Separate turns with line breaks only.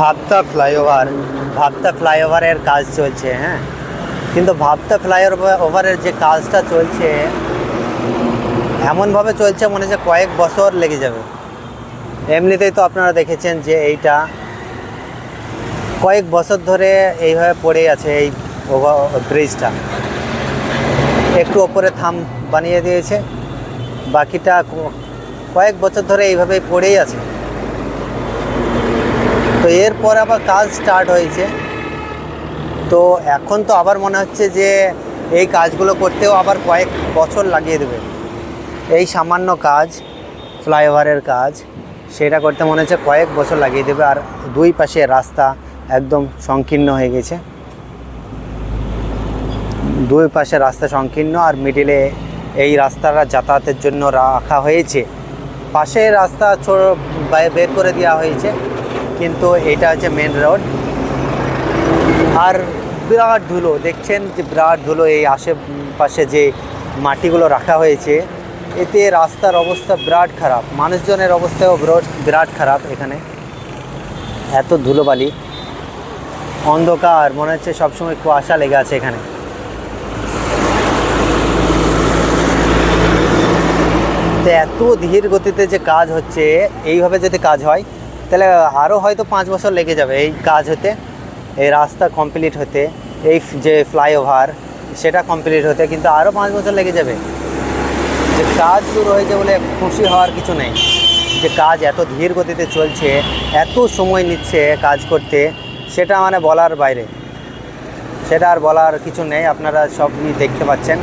ভাবতা flyover ভাবতা ফ্লাইওভারের কাজ চলছে হ্যাঁ? কিন্তু ভাবতা ফ্লাইওভার ওভারের যে কাজটা চলছে, এমনভাবে চলছে মনে হচ্ছে কয়েক বছর লেগে যাবে। এমনিতেই তো আপনারা দেখেছেন যে এইটা কয়েক বছর ধরে এইভাবে পড়ে আছে এই ব্রিজটা। একটু ওপরে থাম বানিয়ে দিয়েছে, বাকিটা কয়েক বছর ধরে এইভাবেই পড়েই আছে। এরপর আবার কাজ স্টার্ট হয়েছে। তো এখন তো আবার মনে হচ্ছে যে এই কাজগুলো করতেও আবার কয়েক বছর লাগিয়ে দেবে। এই সামান্য কাজ, ফ্লাইওভারের কাজ, সেটা করতে মনে হচ্ছে কয়েক বছর লাগিয়ে দেবে আর দুই পাশে রাস্তা একদম সংকীর্ণ হয়ে গেছে। দুই পাশে রাস্তা সংকীর্ণ আর মিডিলে এই রাস্তাটা যাতায়াতের জন্য রাখা হয়েছে। পাশে রাস্তা বের করে দেওয়া হয়েছে। কিন্তু এটা হচ্ছে মেন রোড আর বিরাট ধুলো, দেখছেন যে বিরাট ধুলো এই আশেপাশে যে মাটিগুলো রাখা হয়েছে, এতে রাস্তার অবস্থা বিরাট খারাপ। মানুষজনের অবস্থাও বিরাট খারাপ এখানে। এত ধুলোবালি। অন্ধকার, মনে হচ্ছে সবসময় কুয়াশা লেগে আছে এখানে। তো এত ধীর গতিতে যে কাজ হচ্ছে, এইভাবে যদি কাজ হয় তাহলে আরও হয়তো পাঁচ বছর লেগে যাবে এই কাজ হতে, এই রাস্তা কমপ্লিট হতে, এই যে ফ্লাইওভার সেটা কমপ্লিট হতে, কিন্তু আরও পাঁচ বছর লেগে যাবে। যে কাজ শুরু হয়েছে বলে খুশি হওয়ার কিছু নেই। যে কাজ এত ধীর গতিতে চলছে, এত সময় নিচ্ছে কাজ করতে, সেটা মানে বলার বাইরে। সেটা আর বলার কিছু নেই, আপনারা সবই দেখতে পাচ্ছেন।